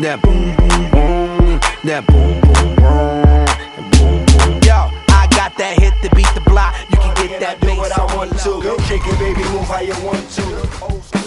That boom boom boom, that boom boom boom, boom boom. Yo, I got that hit to beat the block. You can get that bass. I want to. Go kick it, baby, move how you want to.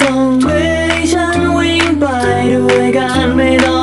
ส่งมือให้ฉันวิ่งไปด้วยกันไม่ต้อง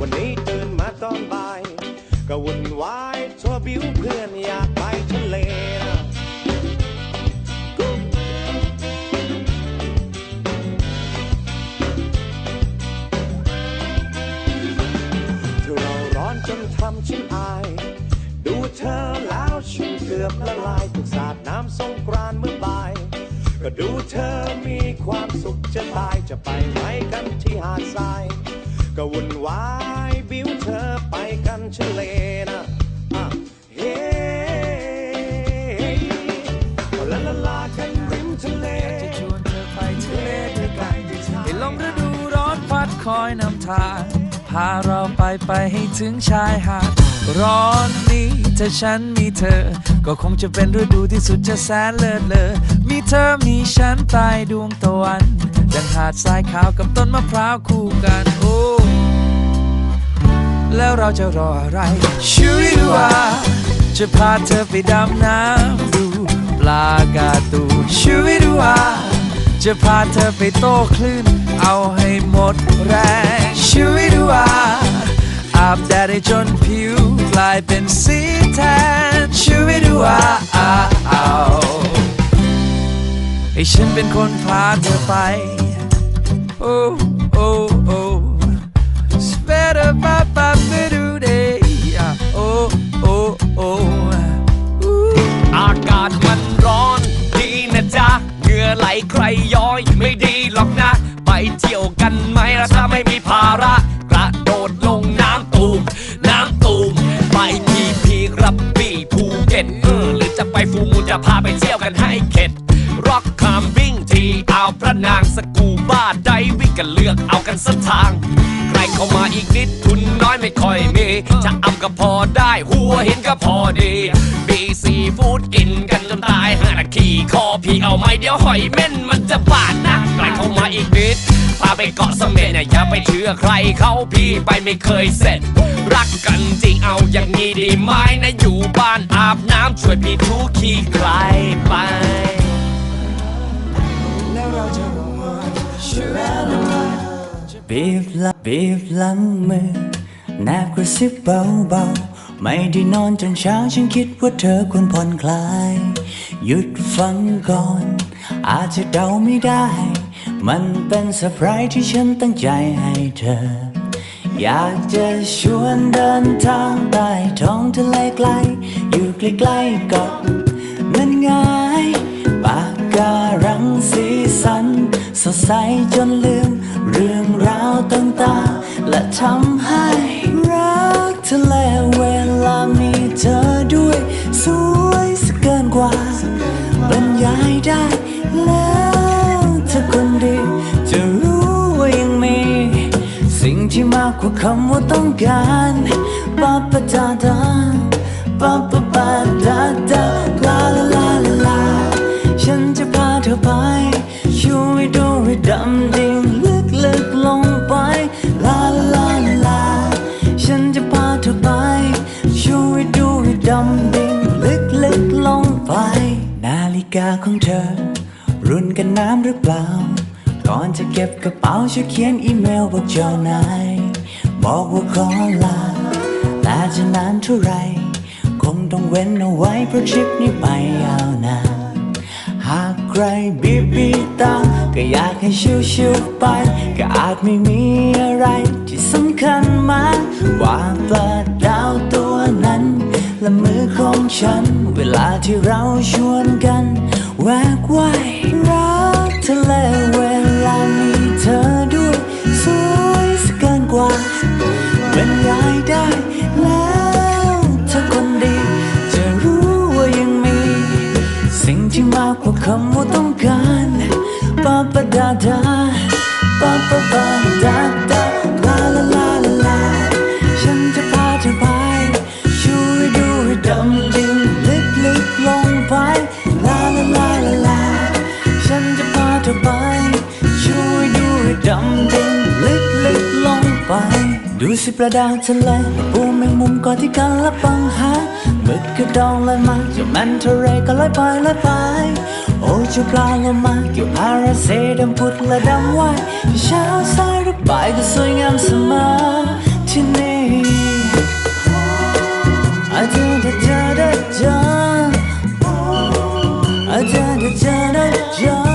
วันนี้ตื่นมาตอนบ่าย ก็วุ่นวายทัวบิวเพื่อนอยากไปทะเลเราร้อนจนทำฉันอาย ดูเธอแล้วฉันเกือบละลายถูกสาดน้ำสงกรานเมื่อบ่าย ก็ดูเธอมีความสุขจะตายจะไปไหมกันที่หาดทราย ก็วุ่นวายบิ้วเธอไปกันทะเลนะอะเฮ้ลาลาลากันริมทะเลจะชวนเธอไปทะเลด้วยกันให้ลมฤดูร้อนพัดคอยนำทางพาเราไปไปให้ถึงชายหาดร้อนนี้ถ้าฉันมีเธอ ก็คงจะเป็นฤดูที่สุดจะแสนเลิศเลอมีเธอมีฉันใต้ดวงตะวัน ดังหาดทรายขาวกับต้นมะพร้าวคู่กันโอ้แล้วเราจะรออะไรชูวิวาจะพาเธอไปดำน้ำดูปลากาตูชูวิวาจะพาเธอไปโต้คลื่น เอาให้หมดแรงชูวิวาอาบแดดให้จนผิวกลายเป็นสีแทนชูวิวาอา ให้ฉันเป็นคนพาเธอไป โอ้โอ้โอ้ Better ba ba ba do day. Oh oh oh. อากาศมันร้อนดีนะจ๊ะเหงื่อไหลใครย้อยไม่ดีหรอกนะ ไปเที่ยวกันไหมล่ะถ้าไม่ นางสกูบ้าไดวิ่งกันเลือกเอากันสักทาง ใครเข้ามาอีกนิดทุนน้อยไม่ค่อยมี จะอำก็พอได้ หัวเห็นก็พอดีบีซีฟูดกินกันจนตายห้านาทีคอพี่เอาไหมเดี๋ยวหอยเม่นมันจะบาดนะ ใครเข้ามาอีกนิดพาไปเกาะเสม็ดเนี่ยอย่าไปเชื่อใครเขาพี่ไปไม่เคยเสร็จ รักกันจริงเอาอย่างนี้ดีไหมนะอยู่บ้านอาบน้ำช่วยพี่ทุกขี้ใครไป บีบหลังบีบหลังมือแนบกระซิบเบาๆ ไม่ได้นอนจนเช้าฉันคิดว่าเธอควรผ่อนคลาย หยุดฟังก่อน อาจจะเดาไม่ได้ มันเป็นเซอร์ไพรส์ที่ฉันตั้งใจให้เธอ อยากจะชวนเดินทางใต้ท้องทะเลไกล อยู่ใกล้ๆกับนั่นไงป ดใสจนลืม เรื่องราวต่างๆ และทำให้รักทะเลเวลามีเธอด้วย สวยสเกินกว่าบรรยายได้แล้วเธอคนดีจะรู้ว่ายังมี สิ่งที่มากกว่าคำว่าต้องการปาปะดาดาปาปะปาดาดา หรือเปล่า ก่อนจะเก็บกระเป๋าช่วยเขียนอีเมลบอกเจ้านาย บอกว่าขอลา แต่จะนานเท่าไร คงต้องเว้นเอาไว้เพราะทริปนี้ไปยาวนาน หากใครบีบีตา ก็อยากให้ชิวๆไป ก็อาจไม่มีอะไรที่สำคัญมากว่าปลาดาวตัวนั้น และมือของฉัน เวลาที่เราชวนกัน แวกว่ายรัก ทะเลเวลามีเธอด้วย สวยสเกินกว่าบรรยายได้แล้วเธอคนดี จะรู้ว่ายังมี สิ่งที่มากกว่าคำว่าต้องการปาปดาดา สิปลาดาวทะเลปูแมงมุมก่อนที่กันละปังหาหมึกกระดองลอยมาจ้าแมนเทเรก็ลอยไปลอยไป โอ้จ้าปลาโลมาเกี่ยวพาราเซดำพุดและดำว่ายเช้าสายหรือบ่ายก็สวยงามเสมอที่นี่อาจารย์จะเจอได้เจออาจารย์จะเจอได้เจอ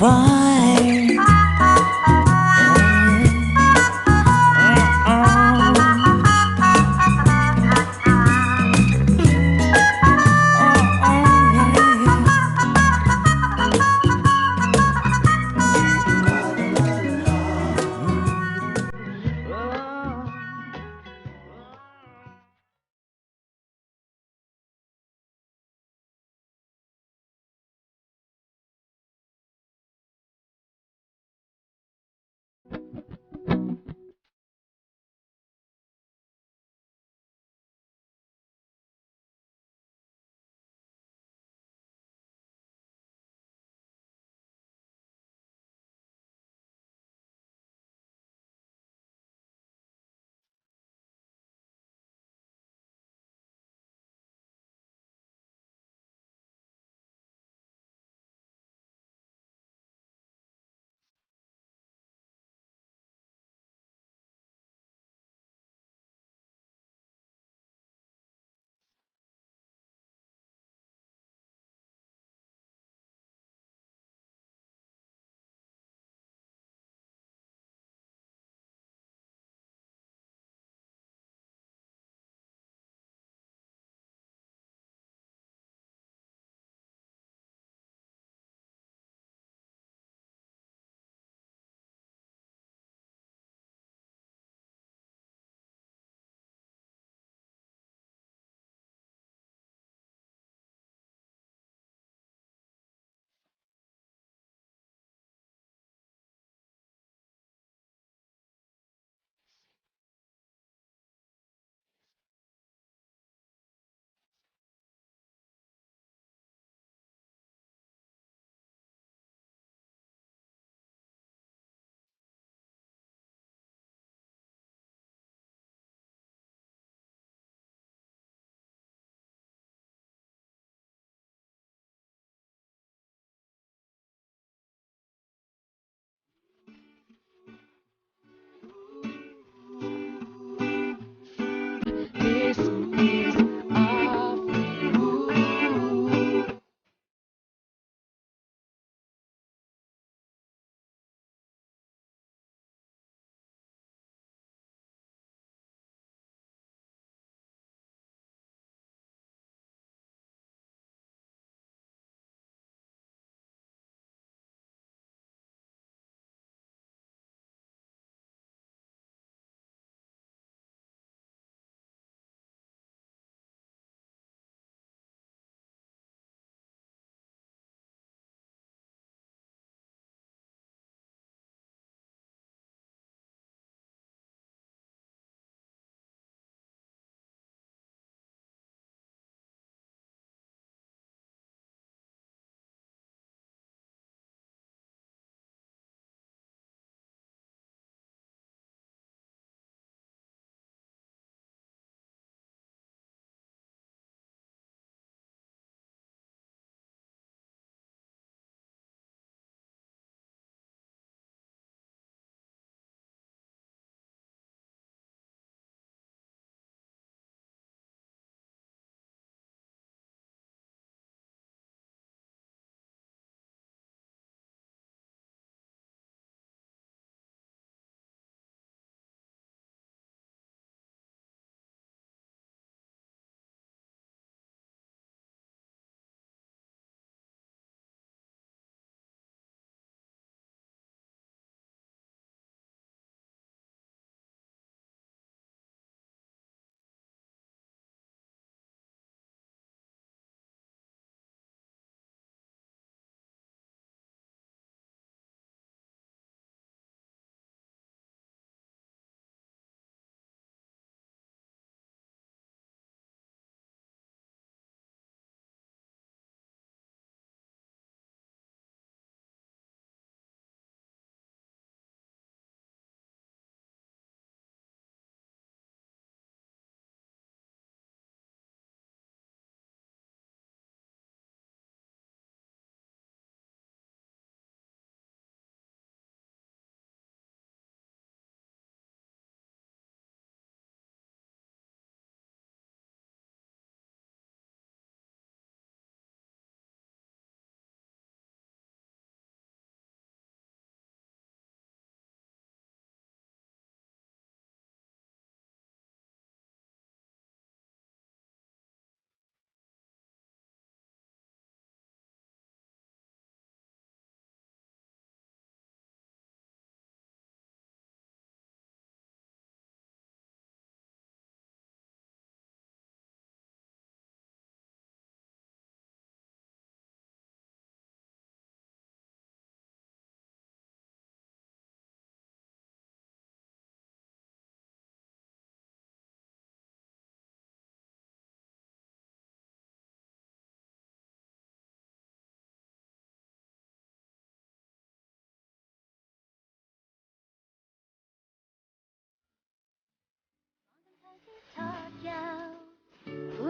ไ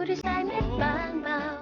notice I met Bang Bang.